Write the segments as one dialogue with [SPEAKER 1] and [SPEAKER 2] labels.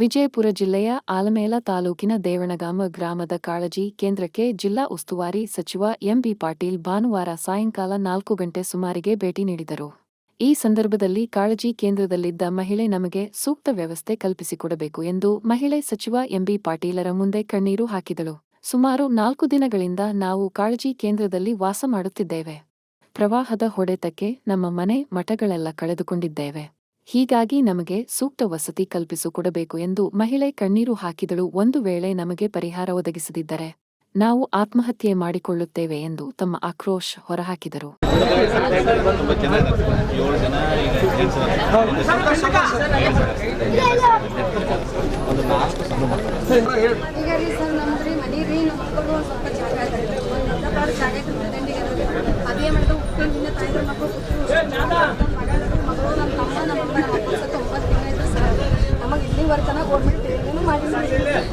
[SPEAKER 1] ವಿಜಯಪುರ ಜಿಲ್ಲೆಯ ಆಲಮೇಲ ತಾಲೂಕಿನ ದೇವಣಗಾಮ ಗ್ರಾಮದ ಕಾಳಜಿ ಕೇಂದ್ರಕ್ಕೆ ಜಿಲ್ಲಾ ಉಸ್ತುವಾರಿ ಸಚಿವ ಎಂಬಿ ಪಾಟೀಲ್ ಭಾನುವಾರ ಸಾಯಂಕಾಲ ನಾಲ್ಕು ಗಂಟೆ ಸುಮಾರಿಗೆ ಭೇಟಿ ನೀಡಿದರು. ಈ ಸಂದರ್ಭದಲ್ಲಿ ಕಾಳಜಿ ಕೇಂದ್ರದಲ್ಲಿದ್ದ ಮಹಿಳೆ ನಮಗೆ ಸೂಕ್ತ ವ್ಯವಸ್ಥೆ ಕಲ್ಪಿಸಿಕೊಡಬೇಕು ಎಂದು ಮಹಿಳೆ ಸಚಿವ ಎಂಬಿ ಪಾಟೀಲರ ಮುಂದೆ ಕಣ್ಣೀರು ಹಾಕಿದಳು. ಸುಮಾರು ನಾಲ್ಕು ದಿನಗಳಿಂದ ನಾವು ಕಾಳಜಿ ಕೇಂದ್ರದಲ್ಲಿ ವಾಸ ಮಾಡುತ್ತಿದ್ದೇವೆ. ಪ್ರವಾಹದ ಹೊಡೆತಕ್ಕೆ ನಮ್ಮ ಮನೆ ಮಠಗಳೆಲ್ಲ ಕಳೆದುಕೊಂಡಿದ್ದೇವೆ. ಹೀಗಾಗಿ ನಮಗೆ ಸೂಕ್ತ ವಸತಿ ಕಲ್ಪಿಸಿಕೊಡಬೇಕು ಎಂದು ಮಹಿಳೆ ಕಣ್ಣೀರು ಹಾಕಿದಳು. ಒಂದು ವೇಳೆ ನಮಗೆ ಪರಿಹಾರ ಒದಗಿಸದಿದ್ದರೆ ನಾವು ಆತ್ಮಹತ್ಯೆ ಮಾಡಿಕೊಳ್ಳುತ್ತೇವೆ ಎಂದು ತಮ್ಮ ಆಕ್ರೋಶ ಹೊರಹಾಕಿದರು.
[SPEAKER 2] ಅದ ರೀ ನಮ್ಮ ತಮ್ಮ ನಮ್ಮ ಮಕ್ಕಳು ಸತ್ತ ಒಂಬತ್ತು ತಿಂಗಳು ಐತೆ ಸರ್ ನಮಗೆ ಇಲ್ಲಿವರೆಗೆ ತನಕ ಗೌರ್ಮೆಂಟ್ ಏನೂ ಮಾಡಿಲ್ಲ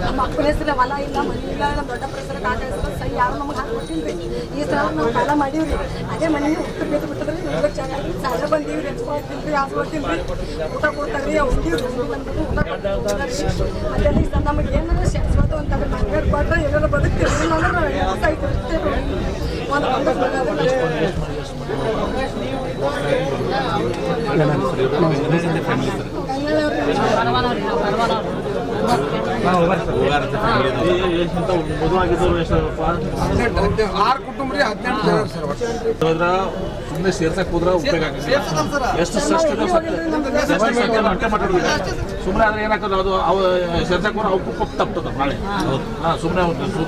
[SPEAKER 2] ನಮ್ಮ ಮಕ್ಕಳ ಹೆಸರು ಹೊಲ ಇಲ್ಲ ಮನೆ ಇಲ್ಲ ನಮ್ಮ ದೊಡ್ಡ ಪ್ರಸರ ಕಾಟ ಹೆಸರು ಸರಿ ಯಾರು ನಮಗೆ ಹಾಕ್ಬಿಟ್ಟಿಲ್ಲ ರೀ ಈ ಸಲ ನಾವು ಸಾಲ ಮಾಡೀವಿ ರೀ ಅದೇ ಮನೆ ಉತ್ತರ ಬೇಕು ಬಿಟ್ಟದ್ರಿ ನಮ್ಗೆ ಚೆನ್ನಾಗಿ. ಸಾಲ ಬಂದೀವಿ ರೀ ಹಚ್ಕೊಳ್ತೀನಿ ರೀ ಹಾಸ್ಕೊಳ್ತೀನಿ ರೀ ಊಟ ಕೊಡ್ತಾರೆ ರೀ ಉಂಡಿವಿ ಉಂಡಿ ಬಂದ್ಬಿಟ್ಟು ಊಟ ಕೊಡ್ತಾರೆ ಅದೆಲ್ಲ ಈಗ ನಮಗೆ ಏನಾರ ಶಾಶ್ವತ ಅಂತಂದ್ರೆ ಮಂಗ್ಳೂರು ಕೊಟ್ಟರೆ ಏನಾರ ಬದುಕ್ತೀವಿ ಅಂದ್ರೆ ಒಂದು
[SPEAKER 3] 来来来，来来
[SPEAKER 4] 来。ಸುಮ್ಮನೆ ಉಪಯೋಗ ಎಷ್ಟು ಸುಮ್ಮನೆ ಆದ್ರೆ ಏನಾಗ್ತದೆ ಅದು ಅವು ಸೇರ್ಸಕ್ ಹೋದ್ರೆ ಅವಕ್ಕೂ ಕೊಪ್ಪ ನಾಳೆ ಸುಮ್ಮನೆ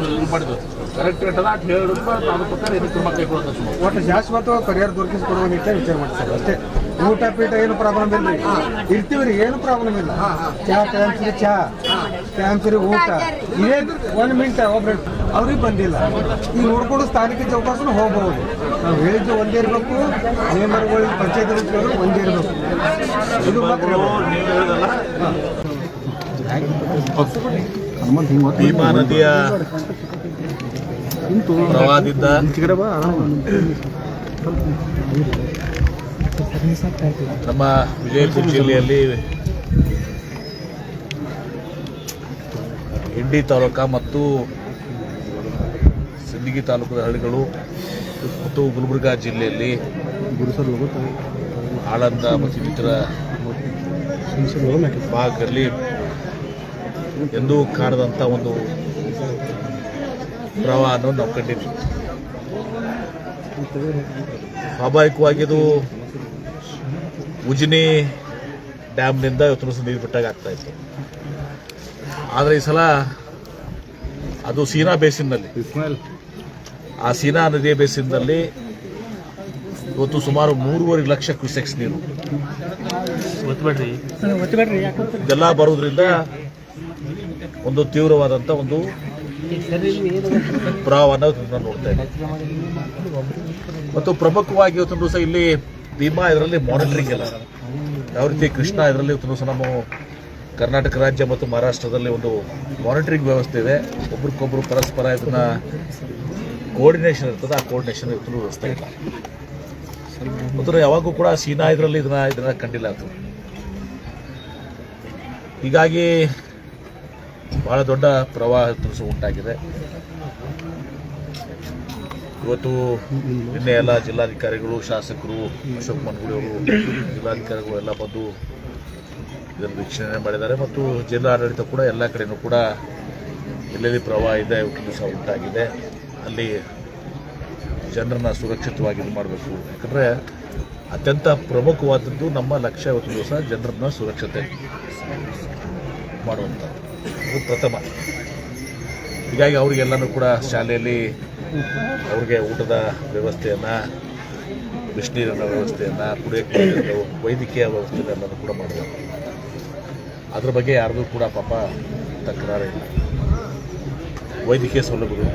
[SPEAKER 4] ಇದು ಮಾಡಿದ್ರು ಕರೆಕ್ಟ್ ರೇಟ್ ಅದ ಹೇಳಿದ್ರು ಅದ್ರ ಪ್ರಕಾರ ಇದಕ್ಕೆ ಕೈಗೊಳ್ಳೋದು ಸುಮ್ಮನೆ
[SPEAKER 3] ಒಟ್ಟು ಶಾಶ್ವತ ಪರಿಹಾರ ದೊರಕಿಸಿಕೊಡುವ ನಿಟ್ಟಿನಲ್ಲಿ ವಿಚಾರ ಮಾಡ್ತಾರೆ ಅಷ್ಟೇ ಊಟ ಪೀಠ ಏನು ಪ್ರಾಬ್ಲಮ್ ಇಲ್ಲ ಇರ್ತೀವಿ ರೀ ಏನು ಪ್ರಾಬ್ಲಮ್ ಇಲ್ಲ. ಚಾ ಟೈಮ್ಸ್ರಿ ಚಾ. ಟೈಮ್ಸ್ರಿ ಊಟ. ಇದೇ ಒಂದು ಮಿನಿಟ್ ಒಬ್ರು ಅವ್ರಿಗೆ ಬಂದಿಲ್ಲ. ಈಗ ನೋಡ್ಕೊಂಡು ಸ್ಥಾನಿಕ ಚೌಕಾಸನ ಹೋಗ್ಬೋದು. ನಾವು ಹೇಳಿದ್ದು ಒಂದೇ ಇರಬೇಕು ಮೇಂಬರ್ಗಳು ಪಂಚಾಯತ್ ಕೇಳಿದ್ರು ಒಂದೇ ಇರಬೇಕು. ಇದು ಮಾತ್ರ
[SPEAKER 4] ನೀವು ಹೇಳಿದಲ್ಲ? ಭೀಮಾ ನದಿಯ ಪ್ರವಾಹದಿಂದ ನಮ್ಮ ವಿಜಯಪುರ ಜಿಲ್ಲೆಯಲ್ಲಿ ಇಂಡಿ ತಾಲೂಕ ಮತ್ತು ಸಿಂದಗಿ ತಾಲೂಕದ ಹಳ್ಳಿಗಳು ಮತ್ತು ಗುಲ್ಬರ್ಗಾ ಜಿಲ್ಲೆಯಲ್ಲಿ ಆಳಂದ ಮತ್ತು ಇನ್ನಿತರ ಭಾಗದಲ್ಲಿ ಎಂದೂ ಕಾಣದಂಥ ಒಂದು ಪ್ರವಾಹವನ್ನು ನಾವು ಕಂಡಿದ್ವಿ ಸ್ವಾಭಾವಿಕವಾಗಿ ಇದು ಉಜಿನಿ ಡ್ಯಾಮ್ನಿಂದ ಇವತ್ತು ದಿವಸ ನೀರು ಬಿಟ್ಟಾಗ ಆಗ್ತಾ ಇತ್ತು. ಆದರೆ ಈ ಸಲ ಅದು ಸೀನಾ ಬೇಸಿನಲ್ಲಿ ಆ ಸೀನಾ ನದಿಯ ಬೇಸಿನಲ್ಲಿ ಇವತ್ತು ಸುಮಾರು ಮೂರುವರೆ ಲಕ್ಷ ಕ್ಯೂಸೆಕ್ಸ್ ನೀರು. ಇದೆಲ್ಲ ಬರೋದ್ರಿಂದ ಒಂದು ತೀವ್ರವಾದಂಥ ಒಂದು ಪ್ರವಾಹವನ್ನು ನಾವು ನೋಡ್ತಾ ಮತ್ತು ಪ್ರಮುಖವಾಗಿ ಇವತ್ತೊಂದು ದಿವಸ ಇಲ್ಲಿ ಭೀಮಾ ಇದರಲ್ಲಿ ಮಾನಿಟರಿಂಗ್ ಇಲ್ಲ ಯಾವ ರೀತಿ ಕೃಷ್ಣ ಇದರಲ್ಲಿ ಇವತ್ತು ದಿವಸ ನಮ್ಮ ಕರ್ನಾಟಕ ರಾಜ್ಯ ಮತ್ತು ಮಹಾರಾಷ್ಟ್ರದಲ್ಲಿ ಒಂದು ಮಾನಿಟರಿಂಗ್ ವ್ಯವಸ್ಥೆ ಇದೆ. ಒಬ್ರಿಗೊಬ್ರು ಪರಸ್ಪರ ಇದನ್ನ ಕೋರ್ಡಿನೇಷನ್ ಇರ್ತದೆ. ಆ ಕೋರ್ಡಿನೇಷನ್ ಇವತ್ತು ವ್ಯವಸ್ಥೆ ಇಲ್ಲ. ಮತ್ತು ಯಾವಾಗೂ ಕೂಡ ಸೀನಾ ಇದರಲ್ಲಿ ಇದನ್ನ ಇದನ್ನ ಕಂಡಿಲ್ಲ ಅದು. ಹೀಗಾಗಿ ಬಹಳ ದೊಡ್ಡ ಪ್ರವಾಹ ಉಂಟಾಗಿದೆ. ಇವತ್ತು ನಿನ್ನೆ ಎಲ್ಲ ಜಿಲ್ಲಾಧಿಕಾರಿಗಳು, ಶಾಸಕರು, ಅಶೋಕ್ ಮನ್ಗುಡಿಯವರು ಜಿಲ್ಲಾಧಿಕಾರಿಗಳು ಎಲ್ಲ ಬಂದು ಇದನ್ನು ವೀಕ್ಷಣೆ ಮಾಡಿದ್ದಾರೆ. ಮತ್ತು ಜಿಲ್ಲಾಡಳಿತ ಕೂಡ ಎಲ್ಲ ಕಡೆಯೂ ಕೂಡ ಎಲ್ಲೆಲ್ಲಿ ಪ್ರವಾಹ ಇದೆ ದಿವಸ ಉಂಟಾಗಿದೆ. ಅಲ್ಲಿ ಜನರನ್ನ ಸುರಕ್ಷಿತವಾಗಿ ಇದು ಮಾಡಬೇಕು. ಯಾಕಂದರೆ ಅತ್ಯಂತ ಪ್ರಮುಖವಾದದ್ದು ನಮ್ಮ ಲಕ್ಷ್ಯ ಇವತ್ತು ದಿವಸ ಜನರನ್ನ ಸುರಕ್ಷತೆ ಮಾಡುವಂಥದ್ದು. ಪ್ರಥಮ. ಹೀಗಾಗಿ ಅವರಿಗೆಲ್ಲನೂ ಕೂಡ ಶಾಲೆಯಲ್ಲಿ ಅವ್ರಿಗೆ ಊಟದ ವ್ಯವಸ್ಥೆಯನ್ನು, ಬಿಸಿನೀರಿನ ವ್ಯವಸ್ಥೆಯನ್ನು, ಕುಡಿಯೋಕ್ಕೆ ವೈದ್ಯಕೀಯ ವ್ಯವಸ್ಥೆಯನ್ನೆಲ್ಲನೂ ಕೂಡ ಮಾಡಬೇಕು ಅದ್ರ ಬಗ್ಗೆ ಯಾರಿಗೂ ಕೂಡ ಪಾಪ ತಕರಾರಿಲ್ಲ. ವೈದ್ಯಕೀಯ ಸೌಲಭ್ಯಗಳು.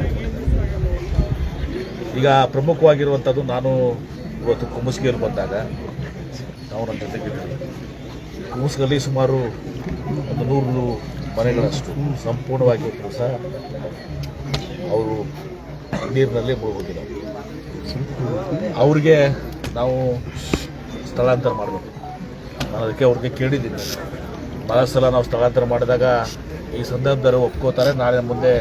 [SPEAKER 4] ಈಗ ಪ್ರಮುಖವಾಗಿರುವಂಥದ್ದು ನಾನು ಇವತ್ತು ಕುಮಸ್ಗಿಯಲ್ಲಿ ಬಂದಾಗ, ನಾವು ನನ್ನ ಜೊತೆಗಿದ್ದೀವಿ. ಕುಮಸ್ಗಲ್ಲಿ ಸುಮಾರು ಒಂದು ನೂರು ಮನೆಗಳಷ್ಟು ಸಂಪೂರ್ಣವಾಗಿ ಕೆಲಸ ಅವರು ನೀರಿನಲ್ಲೇ ಮುಳುಗೋಗಿದ್ದಾರೆ ಅವ್ರಿಗೆ ನಾವು ಸ್ಥಳಾಂತರ ಮಾಡಬೇಕು. ನಾನು ಅದಕ್ಕೆ ಅವ್ರಿಗೆ ಕೇಳಿದ್ದೀನಿ. ಭಾಳ ಸಲ ನಾವು ಸ್ಥಳಾಂತರ ಮಾಡಿದಾಗ ಈ ಸಂದರ್ಭದಲ್ಲಿ ಒಪ್ಕೋತಾರೆ, ನಾಳೆ ಮುಂದೆ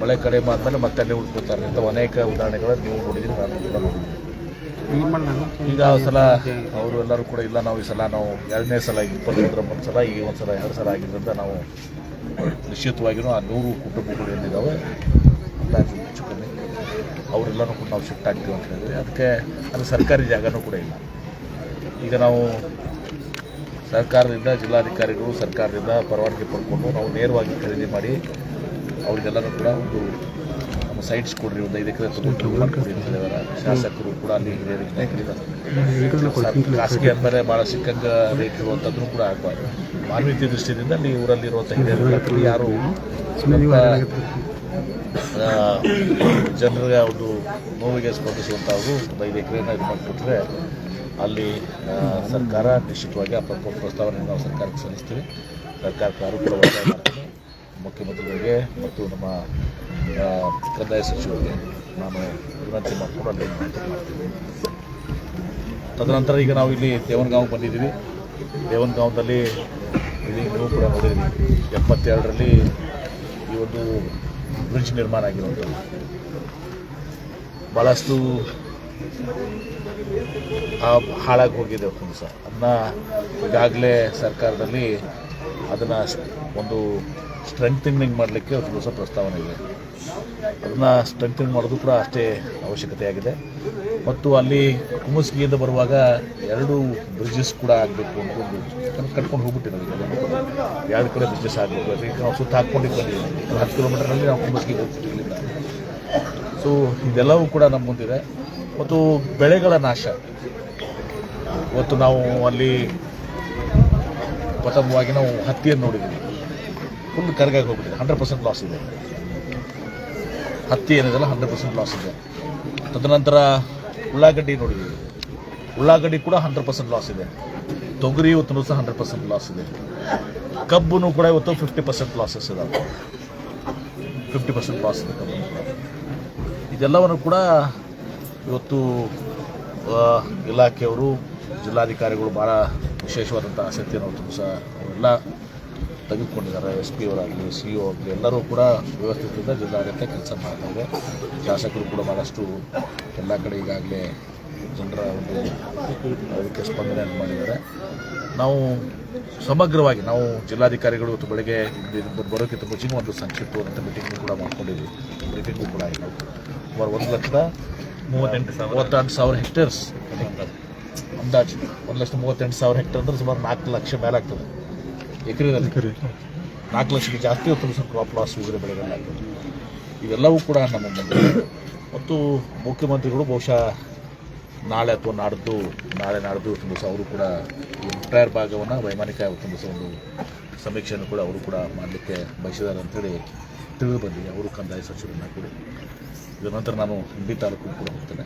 [SPEAKER 4] ಮಳೆ ಕಡಿಮೆ ಆದಮೇಲೆ ಮತ್ತೆ ಅಲ್ಲಿ ಉಳ್ಕೋತಾರೆ. ಅಂತ ಅನೇಕ ಉದಾಹರಣೆಗಳನ್ನು ನೀವು ನೋಡಿದ್ದೀನಿ ನಾನು ಈಗ ಸಲ ಅವರು ಎಲ್ಲರೂ ಕೂಡ ಇಲ್ಲ ನಾವು ಈ ಸಲ ನಾವು ಎರಡನೇ ಸಲ ಇಪ್ಪತ್ತೈದರ ಒಂದು ಸಲ ಈಗ ಒಂದು ಸಲ ಎರಡು ಸಲ ಆಗಿದ್ದರಿಂದ ನಾವು ನಿಶ್ಚಿತವಾಗಿಯೂ ಆ ನೂರು ಕುಟುಂಬಗಳು ಏನಿದ್ದಾವೆ ಅಂದಾಜು ಹೆಚ್ಚು ಕಮ್ಮಿ. ಅವರೆಲ್ಲರೂ ಕೂಡ ನಾವು ಶಿಫ್ಟ್ ಆಗ್ತೀವಿ ಅಂತ ಹೇಳಿದ್ರೆ ಅದಕ್ಕೆ ಅದು ಸರ್ಕಾರಿ ಜಾಗನೂ ಕೂಡ ಇಲ್ಲ. ಈಗ ನಾವು ಸರ್ಕಾರದಿಂದ ಜಿಲ್ಲಾಧಿಕಾರಿಗಳು ಸರ್ಕಾರದಿಂದ ಪರವಾನಗಿ ಪಡ್ಕೊಂಡು ನಾವು ನೇರವಾಗಿ ಖರೀದಿ ಮಾಡಿ ಅವರಿಗೆಲ್ಲರೂ ಕೂಡ ಒಂದು ನಮ್ಮ ಸೈಟ್ಸ್ ಕೊಡ್ರಿ ಒಂದು ಐದು ಎಕರೆ ತಗೊಂಡು ಶಾಸಕರು ಕೂಡ ಅಲ್ಲಿ ಖಾಸಗಿ ಅಂದರೆ ಭಾಳ ಸಿಕ್ಕಂಗ ರೇಟ್ ಇರುವಂಥದ್ದು ಕೂಡ ಆಗಬಾರ್ದು. ಮಾನವೀಯತೆ ದೃಷ್ಟಿಯಿಂದ ಅಲ್ಲಿ ಊರಲ್ಲಿರುವಂಥ ಹಿರಿಯರು ಯಾರು ಜನರಿಗೆ ಒಂದು ನೋವಿಗೆ ಸ್ಪಂದಿಸುವಂಥವ್ರು ಒಂದು ಐದು ಎಕರೆನ ಇದು ಮಾಡಿಕೊಟ್ರೆ ಅಲ್ಲಿ ಸರ್ಕಾರ ನಿಶ್ಚಿತವಾಗಿ ಆ ಪ್ರಸ್ತಾವನೆ ನಾವು ಸರ್ಕಾರಕ್ಕೆ ಸಲ್ಲಿಸ್ತೀವಿ. ಸರ್ಕಾರಕ್ಕೆ ಅನುಕೂಲವಾಗಿ ಮುಖ್ಯಮಂತ್ರಿಗಳಿಗೆ ಮತ್ತು ನಮ್ಮ ಕಂದಾಯ ಸಚಿವರಿಗೆ ನಾನು ವಿನಂತಿ ಮಾಡಿಕೊಂಡು ತದನಂತರ ಈಗ ನಾವು ಇಲ್ಲಿ ದೇವನಗಾಂವ್ ಬಂದಿದ್ದೀವಿ. ದೇವನಗಾಂವದಲ್ಲಿ ಇಲ್ಲಿ ನೀವು ಕೂಡ ನೋಡಿದ್ದೀವಿ ಎಪ್ಪತ್ತೆರಡರಲ್ಲಿ ಈ ಒಂದು ಬ್ರಿಡ್ಜ್ ನಿರ್ಮಾಣ ಆಗಿರುವಂಥದ್ದು. ಭಾಳಷ್ಟು ಆ ಹಾಳಾಗಿ ಹೋಗಿದೆ ಸಹ. ಅದನ್ನ ಈಗಾಗಲೇ ಸರ್ಕಾರದಲ್ಲಿ ಅದನ್ನು ಒಂದು ಸ್ಟ್ರೆಂಥನಿಂಗ್ ಮಾಡಲಿಕ್ಕೆ ಒಂದು ಹೊಸ ಪ್ರಸ್ತಾವನೆ ಇದೆ. ಅದನ್ನು ಸ್ಟ್ರೆಂಥನಿಂಗ್ ಮಾಡೋದು ಕೂಡ ಅಷ್ಟೇ ಅವಶ್ಯಕತೆ ಆಗಿದೆ. ಮತ್ತು ಅಲ್ಲಿ ಕುಮಸ್ಗಿಯಿಂದ ಬರುವಾಗ ಎರಡು ಬ್ರಿಡ್ಜಸ್ ಕೂಡ ಆಗಬೇಕು ಅಂತ ಒಂದು ಕಟ್ಕೊಂಡು ಹೋಗ್ಬಿಟ್ಟಿದ್ದೀವಿ ಎರಡು ಕಡೆ ಬ್ರಿಡ್ಜಸ್ ಆಗಬೇಕು. ಅದಕ್ಕೆ ನಾವು ಸುತ್ತ ಹಾಕ್ಕೊಂಡಿದ್ದು ಬಂದಿದ್ದೀವಿ ಹತ್ತು ಕಿಲೋಮೀಟರ್ನಲ್ಲಿ ನಾವು ಕುಮಸ್ಗಿಗೆ ಹೋಗ್ಬಿಟ್ಟು ಸೊ ಇದೆಲ್ಲವೂ ಕೂಡ ನಮ್ಮ ಮುಂದಿದೆ. ಮತ್ತು ಬೆಳೆಗಳ ನಾಶ. ಇವತ್ತು ನಾವು ಅಲ್ಲಿ ಪ್ರಥಮವಾಗಿ ನಾವು ಹತ್ತಿಯನ್ನು ನೋಡಿದ್ದೀವಿ. ಫುಲ್ ಕರ್ಗಾಗಿ ಹೋಗ್ಬಿಟ್ಟಿದೆ. ಹಂಡ್ರೆಡ್ ಪರ್ಸೆಂಟ್ ಲಾಸ್ ಇದೆ. ಹತ್ತಿ ಏನಿದೆಲ್ಲ ಹಂಡ್ರೆಡ್ ಪರ್ಸೆಂಟ್ ಲಾಸ್ ಇದೆ. ತದನಂತರ ಉಳ್ಳಾಗಡ್ಡಿ ನೋಡಿದ್ದೀವಿ. ಉಳ್ಳಾಗಡ್ಡಿ ಕೂಡ ಹಂಡ್ರೆಡ್ ಪರ್ಸೆಂಟ್ ಲಾಸ್ ಇದೆ. ತೊಗರಿ ಇವತ್ತು ಸಹ ಹಂಡ್ರೆಡ್ ಪರ್ಸೆಂಟ್ ಲಾಸ್ ಇದೆ. ಕಬ್ಬು ಕೂಡ ಇವತ್ತು ಫಿಫ್ಟಿ ಪರ್ಸೆಂಟ್ ಲಾಸಸ್ ಇದೆ ಫಿಫ್ಟಿ ಪರ್ಸೆಂಟ್ ಲಾಸ್ ಇದೆ ಕಬ್ಬು. ಇದೆಲ್ಲವನ್ನು ಕೂಡ ಇವತ್ತು ಇಲಾಖೆಯವರು, ಜಿಲ್ಲಾಧಿಕಾರಿಗಳು ಭಾಳ ವಿಶೇಷವಾದಂಥ ಆಸಕ್ತಿಯನ್ನು ಸಹ ಅವರೆಲ್ಲ ತೆಗೆದುಕೊಂಡಿದ್ದಾರೆ. ಎಸ್ ಪಿ ಅವರಾಗಲಿ ಸಿ ಇ ಆಗಲಿ ಎಲ್ಲರೂ ಕೂಡ ವ್ಯವಸ್ಥಿತದಿಂದ ಜಿಲ್ಲಾಡಳಿತ ಕೆಲಸ ಮಾಡ್ತಾರೆ ಶಾಸಕರು ಕೂಡ ಭಾಳಷ್ಟು ಎಲ್ಲ ಕಡೆ ಈಗಾಗಲೇ ಜನರ ಒಂದು ಅದಕ್ಕೆ ಸ್ಪಂದನೆಯನ್ನು ಮಾಡಿದ್ದಾರೆ. ನಾವು ಸಮಗ್ರವಾಗಿ ನಾವು ಜಿಲ್ಲಾಧಿಕಾರಿಗಳು ಇವತ್ತು ಬೆಳಗ್ಗೆ ಬರೋಕ್ಕಿಂತ ಮುಂಚೆನೂ ಒಂದು ಸಂಕ್ಷಿಪ್ತವಾದಂಥ ಮೀಟಿಂಗ್ ಕೂಡ ಮಾಡ್ಕೊಂಡಿದ್ವಿ ಮೀಟಿಂಗು ಕೂಡ ಆಯಿತು. ಸುಮಾರು ಒಂದು ಲಕ್ಷದ ಮೂವತ್ತೆಂಟು ಸಾವಿರ. ಮೂವತ್ತೆಂಟು ಸಾವಿರ ಹೆಕ್ಟೇರ್ಸ್. ಅಂದಾಜು. ಒಂದು ಲಕ್ಷದ ಮೂವತ್ತೆಂಟು ಸಾವಿರ ಹೆಕ್ಟೇರ್ ಅಂದರೆ ಸುಮಾರು ನಾಲ್ಕು ಲಕ್ಷ ಮೇಲೆ ಆಗ್ತದೆ. ಎಕರೆದಲ್ಲಿ ನಾಲ್ಕು ಲಕ್ಷಕ್ಕೆ ಜಾಸ್ತಿ ಹೊತ್ತು ಕ್ರಾಪ್ ಲಾಸ್ ಉಗುರೆ ಬೆಳೆಗಳಾಗ್ತದೆ ಇವೆಲ್ಲವೂ ಕೂಡ ನಮ್ಮ ಮುಂದೆ. ಮತ್ತು ಮುಖ್ಯಮಂತ್ರಿಗಳು ಬಹುಶಃ ನಾಳೆ ಅಥವಾ ನಾಡ್ದು ನಾಳೆ ನಾಡ್ದು ತುಂಬ ದಿವಸ ಅವರು ಕೂಡ ಈ ಮುಟ್ಟಾಯರ್ ಭಾಗವನ್ನು ವೈಮಾನಿಕ ತುಂಬ ದಿವಸ ಒಂದು ಸಮೀಕ್ಷೆಯನ್ನು ಕೂಡ ಅವರು ಕೂಡ ಮಾಡಲಿಕ್ಕೆ ಬಯಸಿದ್ದಾರೆ ಅಂತೇಳಿ ತಿಳಿದು ಬಂದಿದೆ. ಅವರು ಕಂದಾಯ ಸಚಿವರನ್ನ ಕೂಡ. ಇದರ ನಂತರ ನಾನು ಹಿಂಡಿ ತಾಲೂಕು ಕೂಡ ಹೋಗ್ತೇನೆ.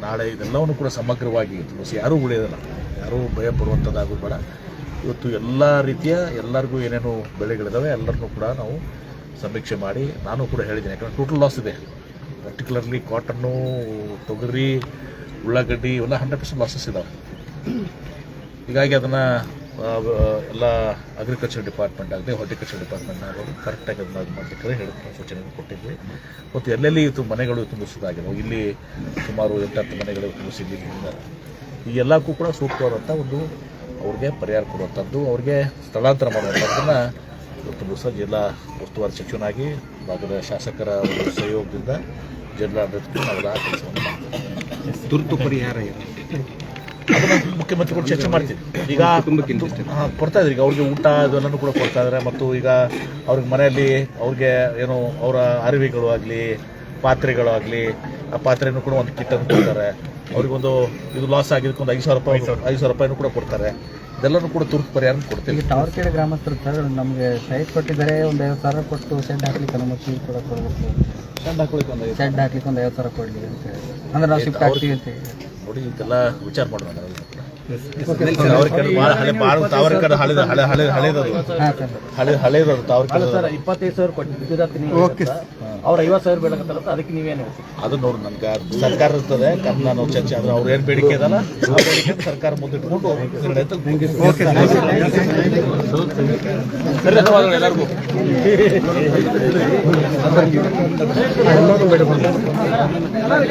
[SPEAKER 4] ನಾಳೆ ಇದೆಲ್ಲವನ್ನು ಕೂಡ ಸಮಗ್ರವಾಗಿ ತಿಳಿಸಿ ಯಾರೂ ಉಳಿಯೋದಿಲ್ಲ. ಯಾರೂ ಭಯ ಬರುವಂಥದ್ದಾಗೂ ಬೇಡ. ಇವತ್ತು ಎಲ್ಲ ರೀತಿಯ ಎಲ್ಲರಿಗೂ ಏನೇನು ಬೆಳೆಗಳಿದ್ದಾವೆ ಎಲ್ಲರನ್ನೂ ಕೂಡ ನಾವು ಸಮೀಕ್ಷೆ ಮಾಡಿ ನಾನು ಕೂಡ ಹೇಳಿದ್ದೀನಿ. ಯಾಕಂದರೆ ಟೋಟಲ್ ಲಾಸ್ ಇದೆ. ಪರ್ಟಿಕ್ಯುಲರ್ಲಿ ಕಾಟನ್ನು ತೊಗರಿ, ಉಳ್ಳಾಗಡ್ಡಿ ಇವೆಲ್ಲ ಹಂಡ್ರೆಡ್ ಪರ್ಸೆಂಟ್ ಲಾಸಸ್ ಇದ್ದಾವೆ ಹೀಗಾಗಿ ಅದನ್ನು ಎಲ್ಲ ಅಗ್ರಿಕಲ್ಚರ್ ಡಿಪಾರ್ಟ್ಮೆಂಟ್ ಆಗಲಿ ಹಾರ್ಟಿಕಲ್ಚರ್ ಡಿಪಾರ್ಟ್ಮೆಂಟ್ ಆಗೋದು ಕರೆಕ್ಟಾಗಿ ಅದನ್ನ ಇದು ಮಾಡಲಿಕ್ಕೆ ಹೇಳಿ ಸೂಚನೆಗಳು ಕೊಟ್ಟಿದ್ವಿ. ಮತ್ತು ಎಲ್ಲೆಲ್ಲಿ ಇವತ್ತು ಮನೆಗಳು ತುಂಬಿಸೋದಾಗಿರೋ ಇಲ್ಲಿ ಸುಮಾರು ಎಂಟತ್ತು ಮನೆಗಳು ತುಂಬಿಸಿದ್ದೀವಿ ಈ ಎಲ್ಲಕ್ಕೂ ಕೂಡ ಸೂಕ್ತವಾದಂಥ ಒಂದು ಅವ್ರಿಗೆ ಪರಿಹಾರ ಕೊಡುವಂಥದ್ದು ಅವ್ರಿಗೆ ಸ್ಥಳಾಂತರ ಮಾಡುವಂಥದ್ದನ್ನು ಇವತ್ತು ದಿವಸ ಜಿಲ್ಲಾ ಉಸ್ತುವಾರಿ ಸಚಿವನಾಗಿ ಭಾಗದ ಶಾಸಕರ ಒಂದು ಸಹಯೋಗದಿಂದ ಜಿಲ್ಲಾಡಳಿತಕ್ಕೆ ನಾವೆಲ್ಲ ಕೆಲಸವನ್ನು ಮಾಡ್ತೀವಿ.
[SPEAKER 3] ತುರ್ತು ಪರಿಹಾರ
[SPEAKER 4] ಅದನ್ನ ಮುಖ್ಯಮಂತ್ರಿಗಳು ಚರ್ಚೆ ಮಾಡ್ತೀವಿ. ಈಗ ಕೊಡ್ತಾ ಇದ್ದಾರೆ. ಈಗ ಅವ್ರಿಗೆ ಊಟ ಇದೆಲ್ಲನೂ ಕೂಡ ಕೊಡ್ತಾ ಇದ್ದಾರೆ. ಮತ್ತು ಈಗ ಅವ್ರಿಗೆ ಮನೆಯಲ್ಲಿ ಅವ್ರಿಗೆ ಏನು ಅವರ ಅರಿವಿಗಳು ಆಗಲಿ ಪಾತ್ರೆಗಳು ಆಗಲಿ ಆ ಪಾತ್ರೆನೂ ಕೂಡ ಒಂದು ಕಿಟ್ಟನ್ನು ಕೊಡ್ತಾರೆ. ಅವ್ರಿಗೊಂದು ಇದು ಲಾಸ್ ಆಗಿದ್ದಕ್ಕೆ ಒಂದು ಐದು ಸಾವಿರ ರೂಪಾಯಿ ಐದು ಸಾವಿರ. ರೂಪಾಯಿನೂ ಕೂಡ ಕೊಡ್ತಾರೆ. ಇದೆಲ್ಲನೂ ಕೂಡ ತುರ್ತು ಪರಿಹಾರ ಕೊಡ್ತೀವಿ.
[SPEAKER 5] ತಾವರ್ಕೆರೆ ಗ್ರಾಮಸ್ಥರು ಸರ್ ನಮಗೆ ಸೈಟ್ ಕೊಟ್ಟಿದ್ದಾರೆ ಒಂದು ಐವತ್ತು ಸಾವಿರ ಕೊಟ್ಟು ಶೆಡ್ ಹಾಕ್ಲಿಕ್ಕೆ ಅನುಮತಿ ಕೂಡ ಕೊಡಬೇಕು.
[SPEAKER 4] ಸೆಡ್ ಹಾಕ್ಲಿಕ್ಕೆ ಒಂದು
[SPEAKER 5] ಸೆಡ್ ಹಾಕ್ಲಿಕ್ಕೆ ಒಂದು ಐವತ್ತು ಸಾವಿರ ಕೊಡಲಿ ಅಂತ ಹೇಳಿ. ಅಂದ್ರೆ ನಾವು ಶಿಫ್ಟ್ ಆಗ್ತೀವಿ ಅಂತ ಹೇಳಿ.
[SPEAKER 4] ನೋಡಿ ಇದೆಲ್ಲ ವಿಚಾರ ಮಾಡೋಣ
[SPEAKER 6] ಇಪ್ಪತ್ತೈದು ಸಾವಿರ ಓಕೆ ಅವ್ರು ಐವತ್ತು ಸಾವಿರ ಬೇಡಕತ್ತಲ್ಲ ಅದಕ್ಕೆ ನೀವೇನು
[SPEAKER 4] ಅದು ನೋಡಿ ನನ್ಗೆ ಸರ್ಕಾರ ಇರ್ತದೆ ನಾನು ಚರ್ಚೆ ಆದ್ರೆ ಅವ್ರ ಏನು ಬೇಡಿಕೆ ಇದಲ್ಲ ಸರ್ಕಾರ ಮುಂದಿಟ್ಕೊಂಡು
[SPEAKER 5] ಧನ್ಯವಾದಗಳು ಎಲ್ಲರಿಗೂ.
[SPEAKER 7] ಎಲ್ಲರೂ